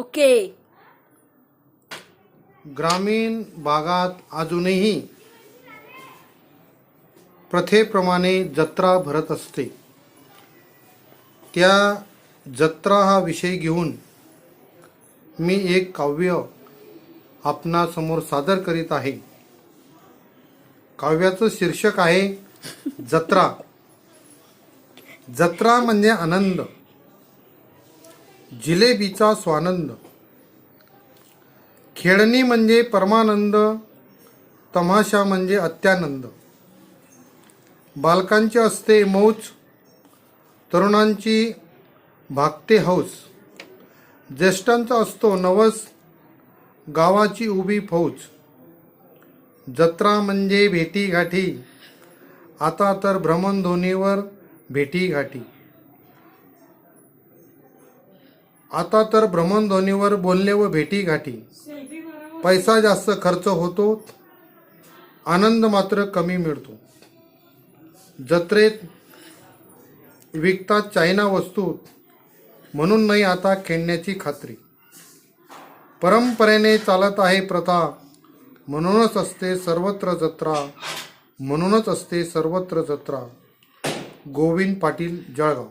Okay. ग्रामीण भागात अजूनही प्रथेप्रमाणे जत्रा भरत असते. त्या जत्रा हा विषय घेऊन मी एक काव्य आपणासमोर सादर करीत आहे. काव्याचं शीर्षक आहे जत्रा. जत्रा म्हणजे आनंद. जिलेबीचा स्वानंद. खेळणी म्हणजे परमानंद तमाशा म्हणजे अत्यानंद. बालकांची असते मौज तरुणांची भागते हौस. ज्येष्ठांचा असतो नवस गावाची उभी फौज. जत्रा म्हणजे भेटीगाठी. आता तर भ्रमणध्वनीवर भेटीगाठी. आता तर भ्रमणध्वनीवर बोलणे व भेटीगाठी. पैसा जास्त खर्च होतो आनंद मात्र कमी मिळतो. जत्रेत विकतात चायना वस्तू म्हणून नाही आता खेळण्याची खात्री. परंपरेने चालत आहे प्रथा म्हणूनच असते सर्वत्र जत्रा म्हणूनच असते सर्वत्र जत्रा. गोविंद पाटील जळगाव.